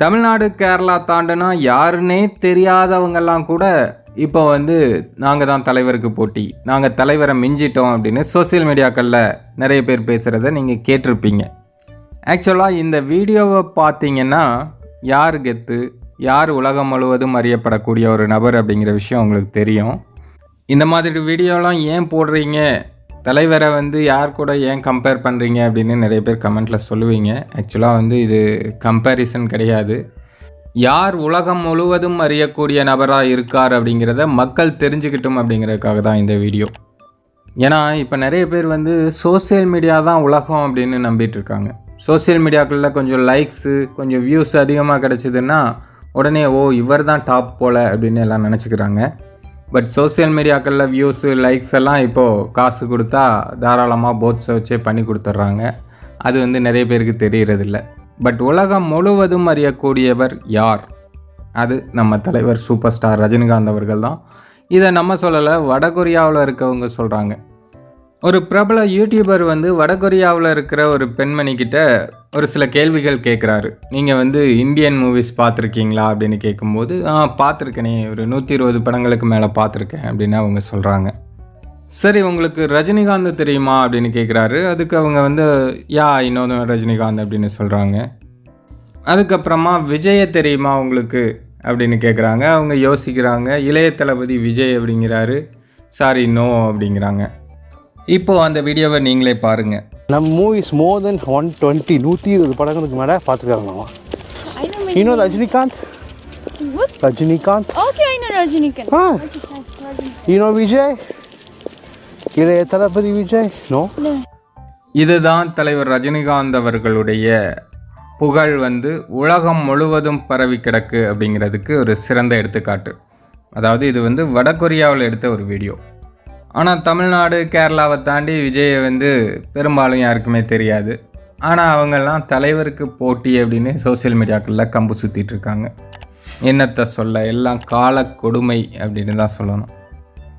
தமிழ்நாடு கேரளா தாண்டுனா யாருன்னே தெரியாதவங்கெல்லாம் கூட இப்போ வந்து நாங்கள் தான் தலைவருக்கு போட்டி. நாங்கள் தலைவரை மிஞ்சிட்டோம் அப்படின்னு சோஷியல் மீடியாக்களில் நிறைய பேர் பேசுகிறத நீங்கள் கேட்டிருப்பீங்க. ஆக்சுவலாக இந்த வீடியோவை பார்த்தீங்கன்னா யார் கெத்து யார் உலகம் முழுவதும் அறியப்படக்கூடிய ஒரு நபர் அப்படிங்கிற விஷயம் உங்களுக்கு தெரியும். இந்த மாதிரி வீடியோலாம் ஏன் போடுறீங்க? தலைவரை வந்து யார் கூட ஏன் கம்பேர் பண்ணுறீங்க அப்படின்னு நிறைய பேர் கமெண்ட்டில் சொல்லுவீங்க. ஆக்சுவலாக வந்து இது கம்பேரிசன் கிடையாது. யார் உலகம் முழுவதும் அறியக்கூடிய நபராக இருக்கார் அப்படிங்கிறத மக்கள் தெரிஞ்சுக்கிட்டும் அப்படிங்கிறதுக்காக தான் இந்த வீடியோ. ஏன்னா இப்போ நிறைய பேர் வந்து சோஷியல் மீடியா தான் உலகம் அப்படின்னு நம்பிட்டு இருக்காங்க. சோஷியல் மீடியாக்களில் கொஞ்சம் லைக்ஸு கொஞ்சம் வியூஸ் அதிகமாக கிடச்சிதுன்னா உடனே ஓ இவர் தான் டாப் போல் அப்படின்னு எல்லாம் நினச்சிக்கிறாங்க. பட் சோஷியல் மீடியாக்களில் வியூஸு லைக்ஸ் எல்லாம் இப்போது காசு கொடுத்தா தாராளமாக போட்ஸை வச்சே பண்ணி கொடுத்துட்றாங்க அது வந்து நிறைய பேருக்கு தெரியறதில்ல. பட் உலகம் முழுவதும் அறியக்கூடியவர் யார்? அது நம்ம தலைவர் சூப்பர் ஸ்டார் ரஜினிகாந்த் அவர்கள் தான். இதை நம்ம சொல்லலை வடகொரியாவில் இருக்கவங்க சொல்கிறாங்க ஒரு பிரபல யூடியூபர் வந்து வடகொரியாவில் இருக்கிற ஒரு பெண்மணி கிட்ட ஒரு சில கேள்விகள் கேட்குறாரு நீங்கள் வந்து இந்தியன் மூவிஸ் பார்த்துருக்கீங்களா அப்படின்னு கேட்கும்போது ஆ பார்த்துருக்கேனே. ஒரு நூற்றி இருபது படங்களுக்கு மேலே பார்த்துருக்கேன் அப்படின்னு அவங்க சொல்கிறாங்க சரி உங்களுக்கு ரஜினிகாந்த் தெரியுமா அப்படின்னு கேட்குறாரு அதுக்கு அவங்க வந்து யா இன்னொன்று ரஜினிகாந்த் அப்படின்னு சொல்கிறாங்க அதுக்கப்புறமா விஜய தெரியுமா உங்களுக்கு? அப்படின்னு கேட்குறாங்க அவங்க யோசிக்கிறாங்க. இளைய தளபதி விஜய் அப்படிங்கிறாரு. சாரி நோ அப்படிங்கிறாங்க. இப்போது அந்த வீடியோவை நீங்களே பாருங்கள் நம்ம movies more than one twenty நூற்றி இருபது படங்களுக்கு மேலே பார்த்துருக்காங்க many. இன்னும் Rajinikanth What? Rajinikanth Okay, I know Rajinikanth. ஆ இன்னோ விஜய் இளைய தளபதி விஜய் நோ இதுதான் தலைவர் ரஜினிகாந்த் அவர்களுடைய புகழ் வந்து உலகம் முழுவதும் பரவி கிடக்கு அப்படிங்கிறதுக்கு ஒரு சிறந்த எடுத்துக்காட்டு. அதாவது இது வந்து வடகொரியாவில் எடுத்த ஒரு வீடியோ. ஆனால் தமிழ்நாடு கேரளாவை தாண்டி விஜயை வந்து பெரும்பாலும் யாருக்குமே தெரியாது. ஆனால் அவங்கெல்லாம் தலைவருக்கு போட்டி அப்படின்னு சோஷியல் மீடியாக்களில் கம்பு சுற்றிட்டு இருக்காங்க. என்னத்தை சொல்ல எல்லாம் கால கொடுமை அப்படின்னு தான் சொல்லணும்.